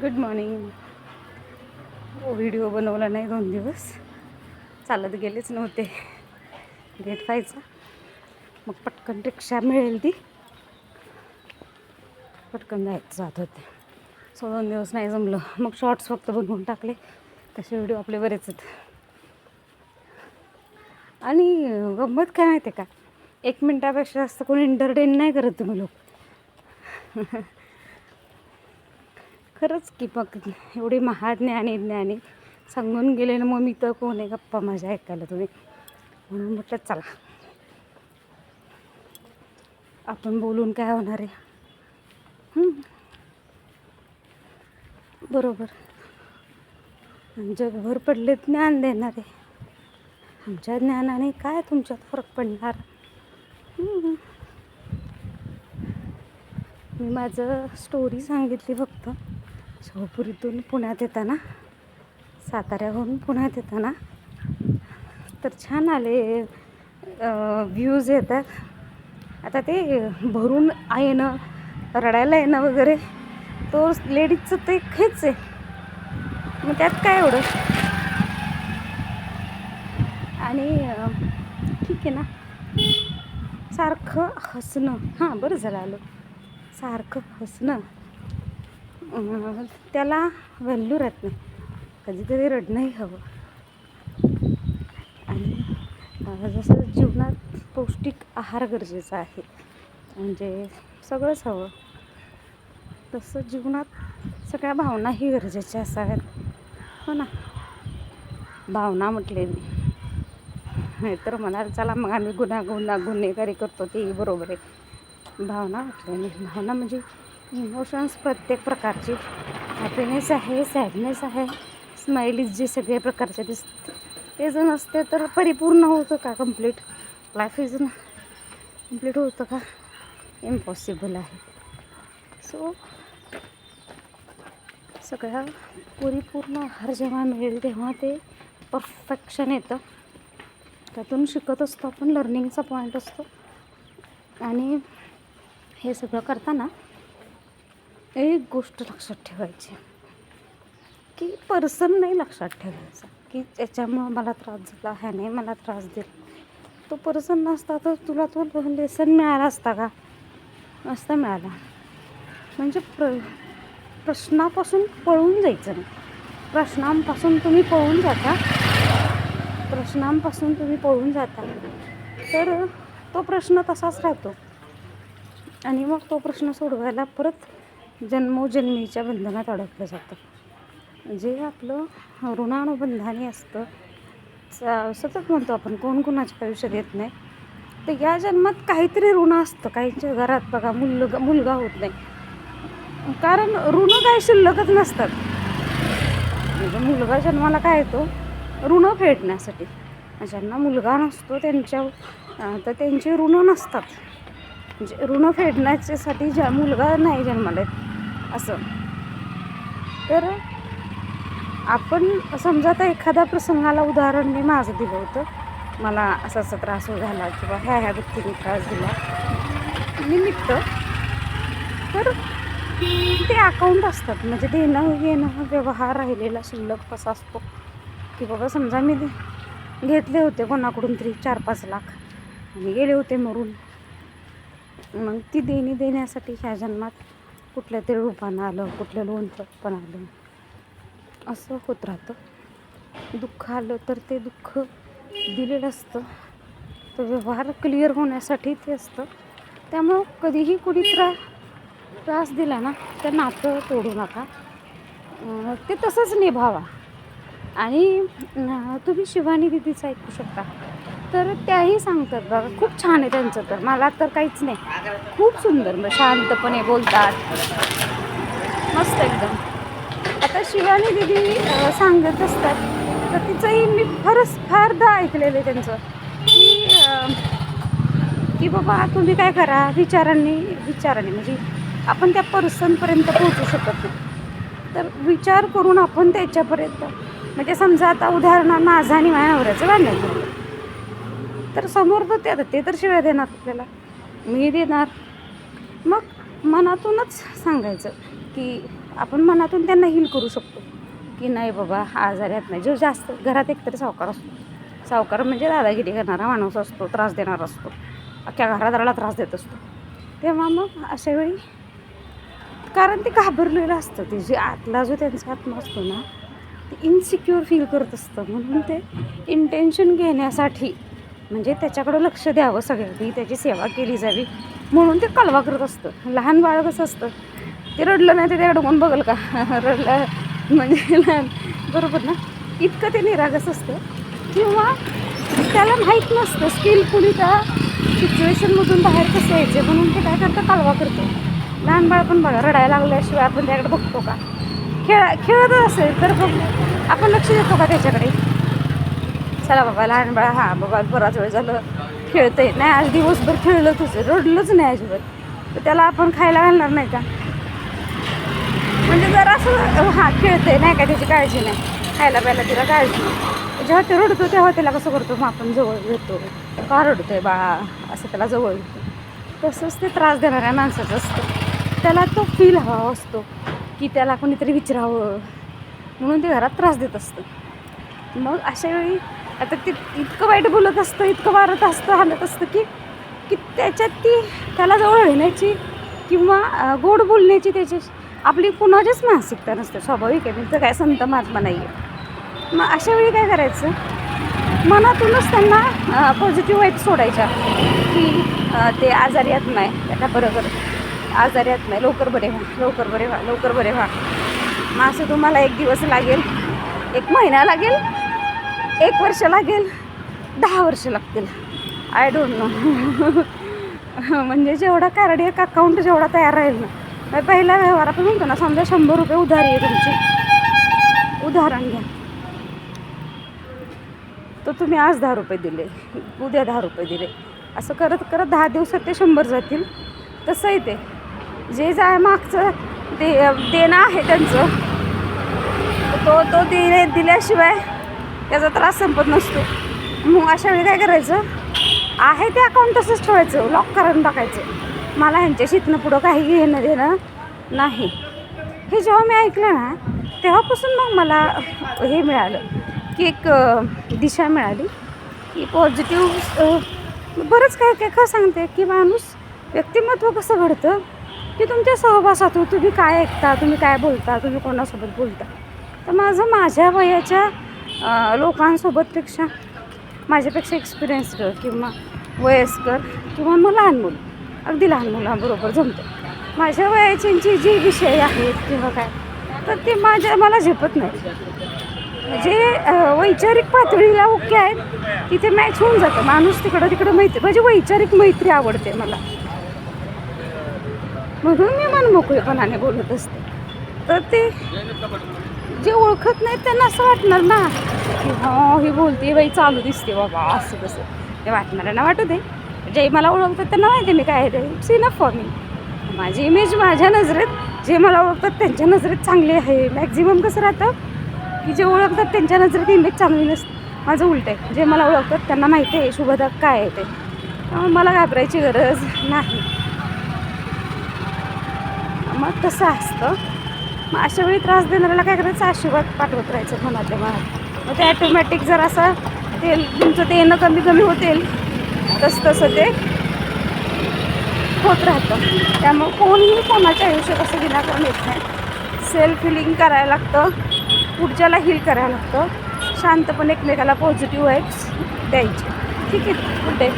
Good morning video बनवला नाही दोन दिवस. चालत गेलेच नव्हते. गेट व्हायचा मग पटकन रिक्षा मिळेल ती. पटकन जायचं जात होते. सो दोन दिवस नाही जमलं. मग शॉर्ट्स फक्त बनवून टाकले. तसे व्हिडिओ आपले बरेच आहेत. आणि गंमत काय माहिती आहे का? एक मिनटापेक्षा जास्त कोणी एंटरटेन नाही करत तुम्ही लोक. खरंच की बघ एवढी महाज्ञानी ज्ञानी सांगून गेले ना मग मी तर कोण आहे? गप्पा माझ्या ऐकायला तुम्ही. म्हणून म्हटलं चला. आपण बोलून काय होणार आहे? बरोबर. जगभर पडले ज्ञान देणारे. आमच्या ज्ञानाने काय तुमच्यात फरक पडणार? मी माझं स्टोरी सांगितली फक्त. शहापुरीतून पुण्यात येताना साताऱ्याहून पुण्यात येताना. तर छान आले व्ह्यूज येतात. आता ते भरून येणं रडायला येणं वगैरे तो लेडीजचं ते खेच आहे. मग त्यात काय एवढं? आणि ठीक आहे ना. सारखं हसणं. हां बरं झालं आलं. सारखं हसणं. त्याला व्हॅल्यू राहत नाही. कधीतरी रडणंही हवं. आणि जसं जीवनात पौष्टिक आहार गरजेचा आहे. म्हणजे सगळंच हवं. तसं जीवनात सगळ्या भावनाही गरजेच्या असाव्यात. हो ना? भावना म्हटले मी. तर म्हणाल चला मग आम्ही गुन्हा गुन्हा गुन्हेगारी करतो तेही बरोबर आहे. भावना म्हटले मी. भावना म्हणजे इमोशन्स प्रत्येक प्रकारची. हॅपीनेस आहे सॅडनेस आहे स्माइलीज जे सगळ्या प्रकारचे दिसतात. ते जर नसते तर परिपूर्ण होतं का कंप्लीट लाईफ इज कंप्लीट होतं का? इम्पॉसिबल आहे. सो सगळ्या परिपूर्ण आहार जेव्हा मिळेल तेव्हा ते परफेक्शन येतं. त्यातून शिकत असतो आपण लर्निंगचा पॉईंट असतो. आणि हे सगळं करताना एक गोष्ट लक्षात ठेवायची. की पर्सन नाही लक्षात ठेवायचा. की त्याच्यामुळं मला त्रास झाला ह्याने मला त्रास दिला. तो पर्सन नसता तर तुला तो लेसन मिळाला असता का? नसता मिळाला. म्हणजे प्र प्रश्नापासून पळून जायचं नाही. प्रश्नांपासून तुम्ही पळून जाता. प्रश्नांपासून तुम्ही पळून जाता. तर तो प्रश्न तसाच राहतो. आणि मग तो प्रश्न सोडवायला परत जन्मोजन्मीच्या बंधनात अडकलं जातं. जे आपलं ऋणानुबंधाने असतं स- सतत म्हणतो आपण कोण कोणाच्या आयुष्यात येत नाही. तर या जन्मात काहीतरी ऋण असतं. काहींच्या घरात बघा मुलगा मुलगा होत नाही. कारण ऋण काय शिल्लकच नसतात. म्हणजे मुलगा जन्माला काय येतो? ऋण फेडण्यासाठी. ज्यांना मुलगा नसतो त्यांच्या तर त्यांची ऋण नसतात. म्हणजे ऋण फेडण्याच्यासाठी ज्या मुलगा नाही जन्माला येत असं. तर आपण समजा आता एखाद्या प्रसंगाला उदाहरण मी माझं दिलं होतं. मला असा असा त्रास झाला किंवा ह्या ह्या व्यक्तीने त्रास दिला. निमित्त. तर ते अकाउंट असतात. म्हणजे देणं घेणं व्यवहार राहिलेला शिल्लक कसा असतो? की बाबा समजा मी दे- घेतले होते कोणाकडून तरी चार पाच लाख. आणि गेले होते मरून. मग ती देणी देण्यासाठी ह्या जन्मात कुठल्या तरी रूपानं आलं कुठल्या लोणचं पण आलं. असं होत राहतं. दुःख आलं तर ते दुःख दिलेलं असतं. तर व्यवहार क्लिअर होण्यासाठी ते असतं. त्यामुळं कधीही कुणी त्रा त्रास दिला ना तर नातं तोडू नका. ते तसंच निभावा. आणि तुम्ही शिवानी दिदीचं ऐकू शकता. तर त्याही सांगतात बघा खूप छान आहे त्यांचं तर. मला तर काहीच नाही. खूप सुंदर मग शांतपणे बोलतात. मस्त एकदम. आता शिवानी दिदी सांगत असतात तर तिचंही मी फारच फारदा ऐकलेलं आहे त्यांचं. की की बाबा तुम्ही काय करा? विचारांनी विचारांनी म्हणजे आपण त्या पर्सनपर्यंत पोहोचू शकत नाही. तर विचार करून आपण त्याच्यापर्यंत म्हणजे समजा आता उदाहरणार्थ माझा आणि माझ्या नवऱ्याचं भांडण तर समोर तर ते आता ते तर शिवाय देणार आपल्याला. मी देणार. मग मनातूनच सांगायचं की आपण मनातून त्यांना हील करू शकतो. की नाही बाबा आजाऱ्यात नाही. जो जास्त घरात एकतरी सावकार असतो. सावकार म्हणजे दादागिरी करणारा माणूस असतो त्रास देणारा असतो. अख्ख्या घरादाराला त्रास देत असतो. तेव्हा मग अशा वेळी कारण ते घाबरलेलं असतं. ते जे आतला जो त्यांचा आत्मा असतो ना ते इन्सिक्युअर फील करत असतं. म्हणून ते इंटेन्शन घेण्यासाठी म्हणजे त्याच्याकडं लक्ष द्यावं सगळ्यांनी त्याची सेवा केली जावी. म्हणून ते कलवा करत असतं. लहान बाळ कसं असतं? ते रडलं नाही ते त्याकडं कोण बघल का? रडलं म्हणजे लहान बरोबर ना? इतकं ते निरागस असतं. किंवा त्याला माहीत नसतं स्किलफुली त्या सिच्युएशनमधून बाहेर कसं यायचं? म्हणून ते काय करतं? कालवा करतो. लहान बाळ पण बघा रडायला लागल्याशिवाय आपण त्याकडे बघतो का? खेळ खेळतच असेल तर बघ. आपण लक्ष देतो का त्याच्याकडे? चला बाबा लहान बाळा हा बाबा बराच वेळ झालं. खेळतंय. नाही आज दिवसभर खेळलं तुझं रडलंच नाही अजिबात. तर त्याला आपण खायला घालणार नाही का? म्हणजे जर असं हां खेळतंय. नाही का त्याची काळजी नाही. खायला प्यायला तिला काळजी नाही. जेव्हा ते रडतो तेव्हा त्याला कसं करतो? मग आपण जवळ घेतो. का रडतोय बाळा असं त्याला जवळ घेतो. तसंच ते त्रास देणाऱ्या माणसाचं असतं. त्याला तो फील हवा असतो की त्याला कोणीतरी विचारावं. म्हणून ते घरात त्रास देत असतं. मग अशा वेळी आता ते इतकं वाईट बोलत असतं इतकं मारत असतं हालत असतं की की त्याच्यात ती त्याला जवळ येण्याची किंवा गोड बोलण्याची त्याची आपली कुणाचीच मानसिकता नसते स्वाभाविक आहे तर काय संत महात्मा नाही आहे मग अशा वेळी काय करायचं? मनातूनच त्यांना पॉझिटिव्ह वाईट सोडायच्या की ते आजारी येत नाही त्याला बरोबर आजारी येत नाही लवकर बरे व्हा लवकर बरे व्हा लवकर बरे व्हा. मग असं तुम्हाला एक दिवस लागेल एक महिना लागेल एक वर्ष लागेल दहा वर्ष लागतील. आय डोंट नो म्हणजे जेवढा कार्डियक अकाउंट जेवढा तयार राहील ना मग पहिला व्यवहार आपण म्हणतो ना समजा शंभर रुपये उधारी आहे तुमची. उदाहरण घ्या. तर तुम्ही आज दहा रुपये दिले उद्या दहा रुपये दिले. असं करत करत दहा दिवसात ते शंभर जातील. तसंही ते. जे जाय मागचं दे देणं आहे त्यांचं तो तो दिले दिल्याशिवाय त्याचा त्रास संपत नसतो. मग अशा वेळी काय करायचं? आहे ते अकाउंट तसंच ठेवायचं लॉक करून टाकायचं. मला ह्यांच्याशी इथनं पुढं काही घेणं देणं नाही. हे जेव्हा मी ऐकलं ना तेव्हापासून मग मला हे मिळालं की एक दिशा मिळाली की पॉझिटिव्ह बरंच काय काय का सांगते की माणूस व्यक्तिमत्व कसं घडतं? की तुमच्या सहवासातून तुम्ही काय ऐकता तुम्ही काय बोलता तुम्ही कोणासोबत बोलता? तर माझं माझ्या वयाच्या लोकांसोबतपेक्षा माझ्यापेक्षा एक्सपिरियन्स्ड किंवा वयस्कर किंवा मग लहान मुलं. अगदी लहान मुलांबरोबर जमतो. माझ्या वयाच्यांची जी विषय आहेत किंवा काय तर ते माझ्या मला झेपत नाही जे वैचारिक पातळीला ओके आहेत तिथे मॅच होऊन जातं. माणूस तिकडं तिकडं मैत्री म्हणजे वैचारिक मैत्री आवडते मला. म्हणून मी मनमोकळेपणाने बोलत असते. तर ते जे ओळखत नाहीत त्यांना असं वाटणार ना? की हा ही बोलते बाई चालू दिसते बाबा असं तसं. ते वाटणाऱ्यांना वाटू दे. जे मला ओळखतात त्यांना माहिती आहे मी काय आहे ते. नफ फॉर मी माझी इमेज माझ्या नजरेत जे मला ओळखतात त्यांच्या नजरेत चांगली आहे. मॅक्झिमम कसं राहतं? की जे ओळखतात त्यांच्या नजरेत इमेज चांगली नसते. माझं उलट आहे. जे मला ओळखतात त्यांना माहिती आहे शुभदा काय आहे ते. मला घाबरायची गरज नाही. मग तसं असतं. मग अशा वेळी त्रास देणाऱ्याला काय करायचं? आशीर्वाद पाठवत राहायचं मनातल्या मनात. मग ते ॲटोमॅटिक जर असं तेल तुमचं ते येणं कमी कमी होतील. तसं तसं ते होत राहतं. त्यामुळं कोणीही कोणाच्या आयुष्यात असं विनाकारण येत नाही. सेल्फ हिलिंग करायला लागतं. पुढच्याला हील करायला लागतं. शांतपणे एकमेकाला पॉझिटिव्ह वाईब्स द्यायचे. ठीक आहे. Good day